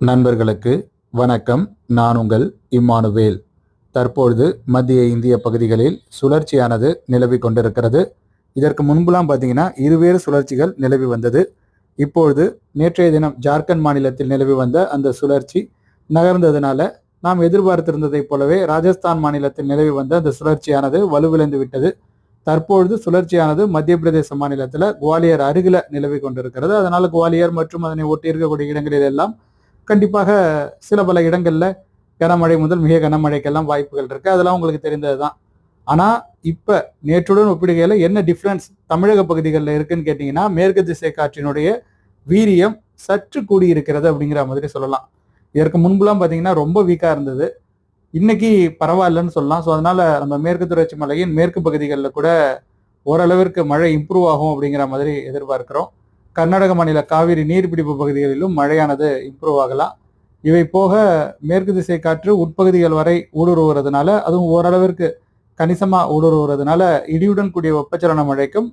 நண்பர்களுக்கு வணக்கம். நான் உங்கள் இம்மானுவேல். தற்பொழுது மத்திய இந்திய பகுதிகளில் சுழற்சியானது நிலவி கொண்டிருக்கிறது. இதற்கு முன்புலாம் பார்த்தீங்கன்னா இருவேறு சுழற்சிகள் நிலவி வந்தது. இப்பொழுது நேற்றைய தினம் ஜார்க்கண்ட் மாநிலத்தில் நிலவி வந்த அந்த சுழற்சி நகர்ந்ததுனால நாம் எதிர்பார்த்திருந்ததைப் போலவே ராஜஸ்தான் மாநிலத்தில் நிலவி வந்த அந்த சுழற்சியானது வலுவிழந்து விட்டது. தற்பொழுது சுழற்சியானது மத்திய பிரதேச மாநிலத்தில் குவாலியர் அருகில நிலவி கொண்டிருக்கிறது. அதனால குவாலியர் மற்றும் அதனை ஒட்டி இருக்கக்கூடிய இடங்களில் எல்லாம் கண்டிப்பாக சில பல இடங்களில் கனமழை முதல் மிக கனமழைக்கெல்லாம் வாய்ப்புகள் இருக்குது அதெல்லாம் உங்களுக்கு தெரிந்தது தான் ஆனால் இப்போ நேற்றுடன் ஒப்பிடுகையில் என்ன டிஃப்ரென்ஸ் தமிழக பகுதிகளில் இருக்குன்னு கேட்டிங்கன்னா மேற்கு திசை காற்றினுடைய வீரியம் சற்று கூடியிருக்கிறது அப்படிங்கிற மாதிரி சொல்லலாம். இதற்கு முன்புலாம் பார்த்தீங்கன்னா ரொம்ப வீக்காக இருந்தது. இன்னைக்கு பரவாயில்லன்னு சொல்லலாம். ஸோ அதனால் நம்ம மேற்கு தொடர்ச்சி மலையின் மேற்கு பகுதிகளில் கூட ஓரளவிற்கு மழை இம்ப்ரூவ் ஆகும் அப்படிங்கிற மாதிரி எதிர்பார்க்கிறோம். கர்நாடக மாநில காவிரி நீர்பிடிப்பு பகுதிகளிலும் மழையானது இம்ப்ரூவ் ஆகலாம். இவை போக மேற்கு திசை காற்று உட்பகுதிகள் வரை ஊடுருவுறதுனால அதுவும் ஓரளவிற்கு கணிசமாக ஊடுருவுறதுனால இடியுடன் கூடிய வெப்பச்சலன மழைக்கும்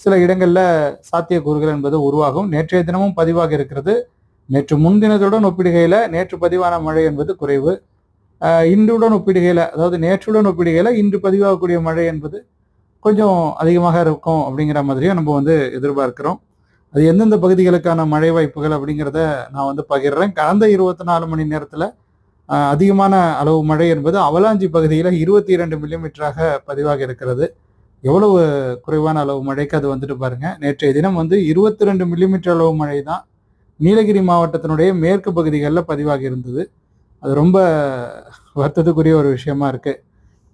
சில இடங்களில் சாத்தியக்கூறுகள் என்பது உருவாகும். நேற்றைய தினமும் பதிவாக இருக்கிறது. நேற்று முன்தினத்துடன் ஒப்பிடுகையில் நேற்று பதிவான மழை என்பது குறைவு. இன்றுடன் ஒப்பிடுகையில் அதாவது நேற்றுடன் ஒப்பிடுகையில் இன்று பதிவாகக்கூடிய மழை என்பது கொஞ்சம் அதிகமாக இருக்கும் அப்படிங்கிற மாதிரியும் நம்ம வந்து எதிர்பார்க்கிறோம். அது எந்தெந்த பகுதிகளுக்கான மழை வாய்ப்புகள் அப்படிங்கிறத நான் வந்து பகிர்றேன். கடந்த இருபத்தி நாலு மணி நேரத்தில் அதிகமான அளவு மழை என்பது அவலாஞ்சி பகுதியில் இருபத்தி இரண்டு மில்லிமீட்டராக பதிவாக இருக்கிறது. எவ்வளவு குறைவான அளவு மழைக்கு அது வந்துட்டு பாருங்க. நேற்றைய தினம் வந்து இருபத்தி ரெண்டு மில்லிமீட்டர் அளவு மழை தான் நீலகிரி மாவட்டத்தினுடைய மேற்கு பகுதிகளில் பதிவாகி இருந்தது. அது ரொம்ப வருத்தத்துக்குரிய ஒரு விஷயமா இருக்கு.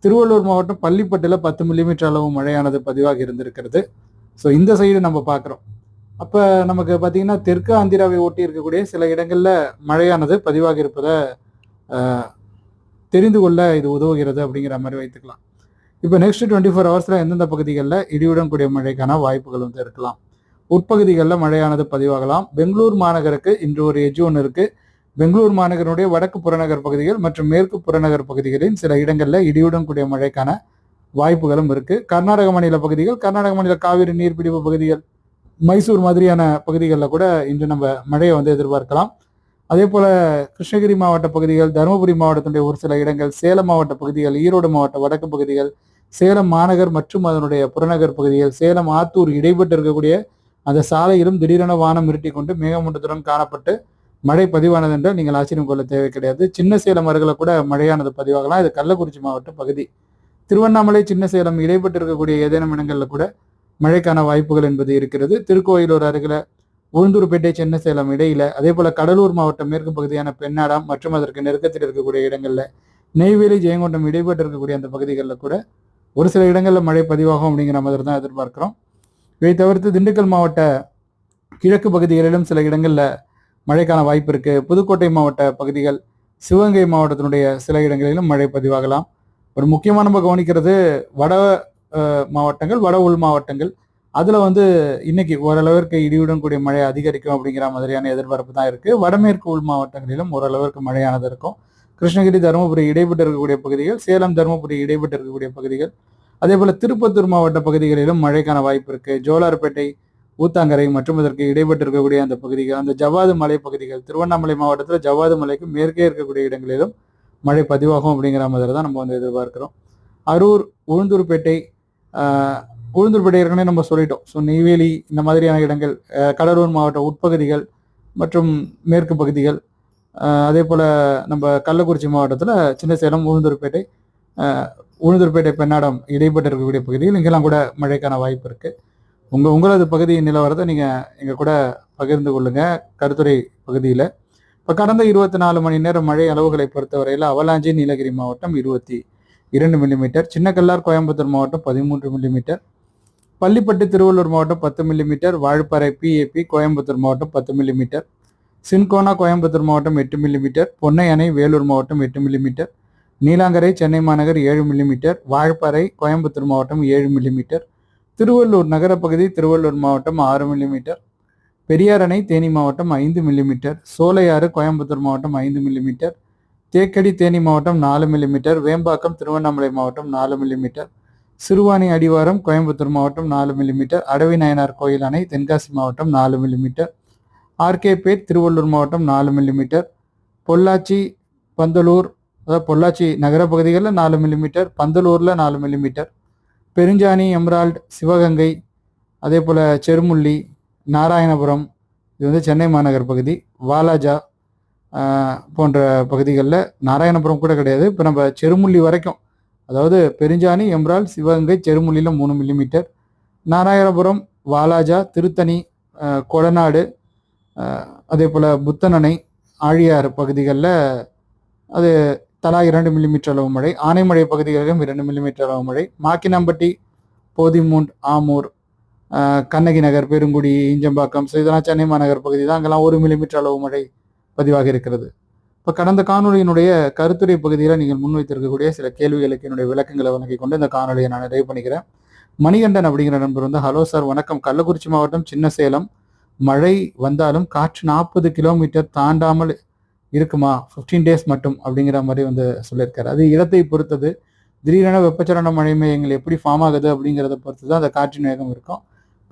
திருவள்ளூர் மாவட்டம் பள்ளிப்பட்டில் பத்து மில்லிமீட்டர் அளவு மழையானது பதிவாகி இருந்திருக்கிறது. ஸோ இந்த சைடு நம்ம பார்க்குறோம் அப்போ நமக்கு பார்த்தீங்கன்னா தெற்கு ஆந்திராவை ஒட்டி இருக்கக்கூடிய சில இடங்களில் மழையானது பதிவாக இருப்பதை தெரிந்து கொள்ள இது உதவுகிறது அப்படிங்கிற மாதிரி வைத்துக்கலாம். இப்போ நெக்ஸ்ட் டுவெண்ட்டி ஃபோர் ஹவர்ஸில் எந்தெந்த பகுதிகளில் இடியுடன் கூடிய மழைக்கான வாய்ப்புகள் வந்து இருக்கலாம். உட்பகுதிகளில் மழையானது பதிவாகலாம். பெங்களூர் மாநகருக்கு இன்று ஒரு எஜ்ஜு ஒன்று இருக்கு. பெங்களூர் மாநகரனுடைய வடக்கு புறநகர் பகுதிகள் மற்றும் மேற்கு புறநகர் பகுதிகளின் சில இடங்களில் இடியுடன் கூடிய மழைக்கான வாய்ப்புகளும் இருக்கு. கர்நாடக மாநில பகுதிகள் கர்நாடக மாநில காவிரி நீர்பிடிப்பு பகுதிகள் மைசூர் மாதிரியான பகுதிகளில் கூட இன்று நம்ம மழையை வந்து எதிர்பார்க்கலாம். அதே போல கிருஷ்ணகிரி மாவட்ட பகுதிகள் தருமபுரி மாவட்டத்தினுடைய ஒரு சில இடங்கள் சேலம் மாவட்ட பகுதிகள் ஈரோடு மாவட்ட வடக்கு பகுதிகள் சேலம் மாநகர் மற்றும் அதனுடைய புறநகர் பகுதிகள் சேலம் ஆத்தூர் இடைப்பட்டு இருக்கக்கூடிய அந்த சாலையிலும் திடீரென வானம் இருட்டி கொண்டு மேகமூட்டத்துடன் காணப்பட்டு மழை பதிவானது என்றால் நீங்கள் ஆச்சரியம் கொள்ள தேவை கிடையாது. சின்ன சேலம் அருகில் கூட மழையானது பதிவாகலாம். இது கள்ளக்குறிச்சி மாவட்ட பகுதி. திருவண்ணாமலை சின்ன சேலம் இடைப்பட்டு இருக்கக்கூடிய ஏதேனும் இடங்களில் கூட மழைக்கான வாய்ப்புகள் என்பது இருக்கிறது. திருக்கோயிலூர் அருகில் உளுந்தூர்பேட்டை சென்னை சேலம் இடையில அதே போல கடலூர் மாவட்டம் மேற்கு பகுதியான பெண்ணாடம் மற்றும் அதற்கு நெருக்கத்தில் இருக்கக்கூடிய இடங்கள்ல நெய்வேலி ஜெயங்கொண்டம் இடைப்பட்டு இருக்கக்கூடிய அந்த பகுதிகளில் கூட ஒரு சில இடங்களில் மழை பதிவாகும் அப்படிங்கிற மாதிரி தான் எதிர்பார்க்கிறோம். இதை தவிர்த்து திண்டுக்கல் மாவட்ட கிழக்கு பகுதிகளிலும் சில இடங்களில் மழைக்கான வாய்ப்பு இருக்கு. புதுக்கோட்டை மாவட்ட பகுதிகள் சிவகங்கை மாவட்டத்தினுடைய சில இடங்களிலும் மழை பதிவாகலாம். ஒரு முக்கியமான நம்ம கவனிக்கிறது வட மாவட்டங்கள் வட உள் மாவட்டங்கள். அதில் வந்து இன்னைக்கு ஓரளவிற்கு இடியுடன் கூடிய மழை அதிகரிக்கும் அப்படிங்கிற மாதிரியான எதிர்பார்ப்பு தான் இருக்கு. வடமேற்கு உள் மாவட்டங்களிலும் ஓரளவிற்கு மழையானது இருக்கும். கிருஷ்ணகிரி தருமபுரி இடைப்பட்டு இருக்கக்கூடிய பகுதிகள் சேலம் தருமபுரி இடைப்பட்டு இருக்கக்கூடிய பகுதிகள். அதே போல திருப்பத்தூர் மாவட்ட பகுதிகளிலும் மழைக்கான வாய்ப்பு இருக்கு. ஜோலார்பேட்டை ஊத்தாங்கரை மற்றும் இதற்கு இடைப்பட்டு இருக்கக்கூடிய அந்த பகுதிகள் அந்த ஜவ்வாது மலை பகுதிகள் திருவண்ணாமலை மாவட்டத்தில் ஜவ்வாது மலைக்கு மேற்கே இருக்கக்கூடிய இடங்களிலும் மழை பதிவாகும் அப்படிங்கிற மாதிரி தான் நம்ம வந்து எதிர்பார்க்கிறோம். அரூர் உளுந்தூர்பேட்டை உளுந்தூர்பேட்டை ஏற்கனவே நம்ம சொல்லிட்டோம். ஸோ நெய்வேலி இந்த மாதிரியான இடங்கள் கடலூர் மாவட்ட உட்பகுதிகள் மற்றும் மேற்கு பகுதிகள் அதே போல் நம்ம கள்ளக்குறிச்சி மாவட்டத்தில் சின்ன சேலம் உளுந்தூர்பேட்டை உளுந்தூர்பேட்டை பெண்ணாடம் இடைப்பட்டு இருக்கக்கூடிய பகுதிகள் இங்கெல்லாம் கூட மழைக்கான வாய்ப்பு இருக்குது உங்கள் உங்களது பகுதியின் நிலவரத்தை நீங்கள் எங்கள் கூட பகிர்ந்து கொள்ளுங்க. கருத்துறை பகுதியில். இப்போ கடந்த இருபத்தி நாலு மணி நேரம் மழை அளவுகளை பொறுத்தவரையில் அவலாஞ்சி நீலகிரி மாவட்டம் இருபத்தி இரண்டு மில்லிமீட்டர் சின்னக்கல்லார் கோயம்புத்தூர் மாவட்டம் பதிமூன்று மில்லிமீட்டர் பள்ளிப்பட்டு திருவள்ளூர் மாவட்டம் பத்து மில்லிமீட்டர் வாழப்பாறை பிஏபி கோயம்புத்தூர் மாவட்டம் பத்து மில்லிமீட்டர் சின்கோனா கோயம்புத்தூர் மாவட்டம் எட்டு மில்லிமீட்டர் பொன்னை அணை வேலூர் மாவட்டம் எட்டு மில்லிமீட்டர் நீலாங்கரை சென்னை மாநகர் ஏழு மில்லிமீட்டர் வாழப்பாறை கோயம்புத்தூர் மாவட்டம் ஏழு மில்லிமீட்டர் திருவள்ளூர் நகரப்பகுதி திருவள்ளூர் மாவட்டம் ஆறு மில்லிமீட்டர் பெரியார் அணை தேனி மாவட்டம் ஐந்து மில்லிமீட்டர் சோலையாறு கோயம்புத்தூர் மாவட்டம் ஐந்து மில்லிமீட்டர் தேக்கடி தேனி மாவட்டம் நாலு மில்லிமீட்டர் வேம்பாக்கம் திருவண்ணாமலை மாவட்டம் நாலு மில்லிமீட்டர் சிறுவாணி அடிவாரம் கோயம்புத்தூர் மாவட்டம் நாலு மில்லிமீட்டர் அடவி நாயனார் கோயில் அணை தென்காசி மாவட்டம் நாலு மில்லிமீட்டர் ஆர்கேபேட் திருவள்ளூர் மாவட்டம் நாலு மில்லிமீட்டர் பொள்ளாச்சி பந்தலூர் அதாவது பொள்ளாச்சி நகர பகுதிகளில் நாலு மில்லிமீட்டர் பந்தலூரில் நாலு மில்லிமீட்டர் பெருஞ்சாணி எம்ரால்டு சிவகங்கை அதே போல் செருமுள்ளி நாராயணபுரம் இது வந்து சென்னை மாநகர் பகுதி வாலாஜா போன்ற பகுதிகளில் நாராயணபுரம் கூட கிடையாது. இப்போ நம்ம செருமுள்ளி வரைக்கும் அதாவது பெருஞ்சாணி எம்ரால் சிவகங்கை செருமுள்ளியில் மூணு மில்லிமீட்டர் நாராயணபுரம் வாலாஜா திருத்தணி கொடநாடு அதே போல் புத்தனணை ஆழியார் பகுதிகளில் அது தலா இரண்டு மில்லிமீட்டர் அளவு மழை ஆனைமலை பகுதிகளிலும் இரண்டு மில்லிமீட்டர் அளவு மழை மாக்கினாம்பட்டி போதிமூண்ட் ஆமூர் கண்ணகி நகர் பெருங்குடி ஈஞ்சம்பாக்கம் இதெல்லாம் சென்னை மாநகர் பகுதி தான் அங்கெல்லாம் ஒரு மில்லிமீட்டர் அளவு மழை. பதிவாக இருக்கிறது. இப்போ கடந்த காணொலியினுடைய கருத்துரை பகுதியில் நீங்கள் முன்வைத்திருக்கக்கூடிய சில கேள்விகளுக்கு என்னுடைய விளக்கங்களை வழங்கி கொண்டு இந்த காணொலியை நான் நிறைவு பண்ணிக்கிறேன். மணிகண்டன் அப்படிங்கிற நண்பர் வந்து ஹலோ சார் வணக்கம். கள்ளக்குறிச்சி மாவட்டம் சின்ன சேலம் மழை வந்தாலும் காற்று நாற்பது கிலோமீட்டர் தாண்டாமல் இருக்குமா? 15 டேஸ் மட்டும் அப்படிங்கிற மாதிரி வந்து சொல்லியிருக்காரு. அது இடத்தை பொறுத்தது. திடீரென வெப்பச்சலன மழை மையங்கள் எப்படி ஃபார்ம் ஆகுது அப்படிங்கிறத பொறுத்து தான் அந்த காற்றின் வேகம் இருக்கும்.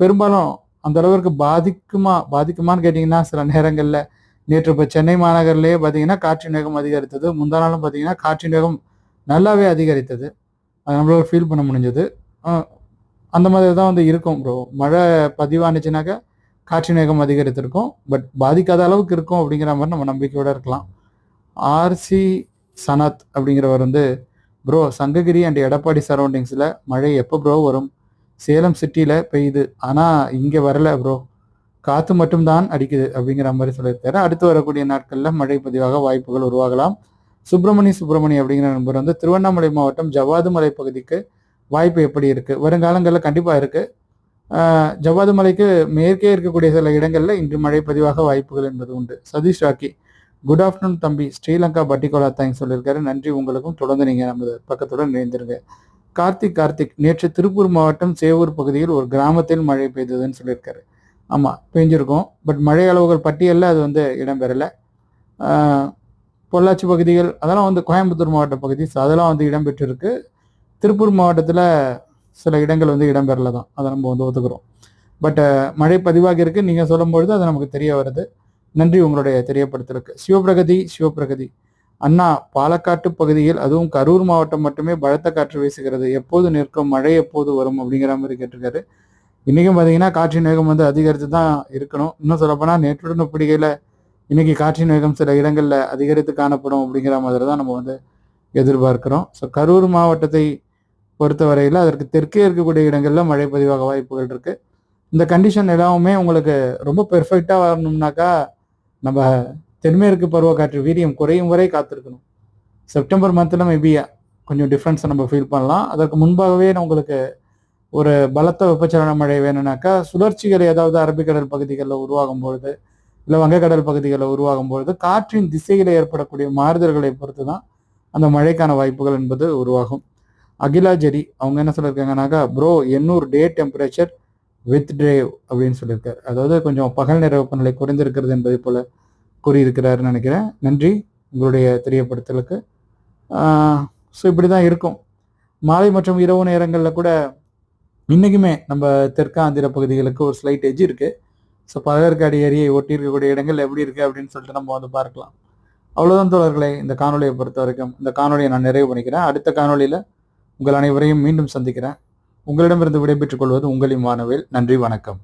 பெரும்பாலும் அந்த அளவிற்கு பாதிக்குமா பாதிக்குமான்னு கேட்டிங்கன்னா சில நேரங்களில் நேற்று இப்போ சென்னை மாநகரிலேயே பார்த்தீங்கன்னா காற்றின் வேகம் அதிகரித்தது. முந்தா நாளும் பார்த்தீங்கன்னா காற்றின் வேகம் நல்லாவே அதிகரித்தது. அது நம்மளால ஃபீல் பண்ண முடிஞ்சது. அந்த மாதிரி தான் வந்து இருக்கும் ப்ரோ மழை பதிவானுச்சுனாக்கா காற்றின் வேகம் அதிகரித்திருக்கும். பட் பாதிக்காத அளவுக்கு இருக்கும் அப்படிங்கிற மாதிரி நம்ம நம்பிக்கையோடு இருக்கலாம். ஆர்சி சனத் அப்படிங்கிறவர் வந்து ப்ரோ சங்ககிரி அண்ட் எடப்பாடி சரௌண்டிங்ஸில் மழை எப்போ ப்ரோ வரும்? சேலம் சிட்டியில் பெய்யுது. ஆனால் இங்கே வரல ப்ரோ காற்று மட்டும்தான் அடிக்குது அப்படிங்கிற மாதிரி சொல்லியிருக்காரு. அடுத்து வரக்கூடிய நாட்களில் மழை பதிவாக வாய்ப்புகள் உருவாகலாம். சுப்பிரமணி சுப்பிரமணி அப்படிங்கிற நண்பர் வந்து திருவண்ணாமலை மாவட்டம் ஜவாது மலை பகுதிக்கு வாய்ப்பு எப்படி இருக்குது வருங்காலங்களில் கண்டிப்பாக இருக்குது ஜவ்வாது மலைக்கு மேற்கே இருக்கக்கூடிய சில இடங்களில் இன்று மழை பதிவாக வாய்ப்புகள் என்பது உண்டு. சதீஷ் ராக்கி குட் ஆஃப்டர்நூன் தம்பி. ஸ்ரீலங்கா பட்டிகோலா தேங்க்ஸ் சொல்லியிருக்காரு. நன்றி உங்களுக்கும் தொடர்ந்து நீங்கள் நமது பக்கத்துடன் இணைந்திருங்க. கார்த்திக் கார்த்திக் நேற்று திருப்பூர் மாவட்டம் சேவூர் பகுதியில் ஒரு கிராமத்தில் மழை பெய்ததுன்னு சொல்லியிருக்காரு. ஆமாம் பெஞ்சிருக்கும். பட் மழை அளவுகள் பட்டியலில் அது வந்து இடம்பெறலை பொள்ளாச்சி பகுதிகள் அதெல்லாம் வந்து கோயம்புத்தூர் மாவட்ட பகுதி அதெல்லாம் வந்து இடம்பெற்றிருக்கு திருப்பூர் மாவட்டத்தில் சில இடங்கள் வந்து இடம்பெறல தான். அதை நம்ம வந்து ஒத்துக்கிறோம். பட் மழை பதிவாக இருக்கு. நீங்கள் சொல்லும்பொழுது அது நமக்கு தெரிய வருது. நன்றி உங்களுடைய தெரியப்படுத்தலுக்கு. சிவபிரகதி சிவபிரகதி அண்ணா பாலக்காட்டு பகுதியில் அதுவும் கரூர் மாவட்டம் மட்டுமே பலத்த காற்று வீசுகிறது. எப்போது நிற்கும் மழை எப்போது வரும் அப்படிங்கிற மாதிரி கேட்டிருக்காரு. இன்றைக்கும் பார்த்தீங்கன்னா காற்றின் வேகம் வந்து அதிகரித்து தான் இருக்கணும். இன்னும் சொல்லப்போனால் நேற்றுடன் ஒப்பிடுகையில் இன்றைக்கி காற்றின் வேகம் சில இடங்களில் அதிகரித்து காணப்படும் அப்படிங்கிற மாதிரி தான் நம்ம வந்து எதிர்பார்க்கிறோம். ஸோ கரூர் மாவட்டத்தை பொறுத்தவரையில் அதற்கு தெற்கே இருக்கக்கூடிய இடங்களில் மழை பதிவாக வாய்ப்புகள் இருக்குது இந்த கண்டிஷன் எல்லாமே உங்களுக்கு ரொம்ப பெர்ஃபெக்டாக வரணும்னாக்கா நம்ம தென்மேற்கு பருவக்காற்று வீரியம் குறையும் வரை காத்திருக்கணும். செப்டம்பர் மந்தில் மேபி கொஞ்சம் டிஃப்ரென்ஸை நம்ம ஃபீல் பண்ணலாம். அதற்கு முன்பாகவே உங்களுக்கு ஒரு பலத்த வெப்பச்சலன மழை வேணும்னாக்கா சுழற்சிகள் ஏதாவது அரபிக்கடல் பகுதிகளில் உருவாகும் பொழுது இல்லை வங்கக்கடல் பகுதிகளில் உருவாகும் பொழுது காற்றின் திசையில் ஏற்படக்கூடிய மாறுதல்களை பொறுத்து தான் அந்த மழைக்கான வாய்ப்புகள் என்பது உருவாகும். அகிலா ஜெரி அவங்க என்ன சொல்லியிருக்காங்கனாக்கா bro Ennore day temperature with Dave அப்படின்னு சொல்லியிருக்காரு. அதாவது கொஞ்சம் பகல் நேர வெப்பநிலை குறைந்திருக்கிறது என்பதை போல கூறியிருக்கிறாருன்னு நினைக்கிறேன். நன்றி உங்களுடைய தெரியப்படுத்தலுக்கு. ஸோ இப்படி தான் இருக்கும். மாலை மற்றும் இரவு நேரங்களில் கூட இன்றைக்குமே நம்ம தெற்காந்திர பகுதிகளுக்கு ஒரு ஸ்லைட் எஜ் இருக்குது ஸோ பழவேற்காடு ஏரியை ஒட்டி இருக்கக்கூடிய இடங்கள் எப்படி இருக்குது அப்படின்னு சொல்லிட்டு நம்ம வந்து பார்க்கலாம். அவ்வளோதான் தோழர்களே இந்த காணொலியை பொறுத்த வரைக்கும். இந்த காணொலியை நான் நிறைவு பண்ணிக்கிறேன். அடுத்த காணொலியில் உங்கள் அனைவரையும் மீண்டும் சந்திக்கிறேன். உங்களிடமிருந்து விடைபெற்றுக் கொள்வது உங்களின் வானவில். நன்றி வணக்கம்.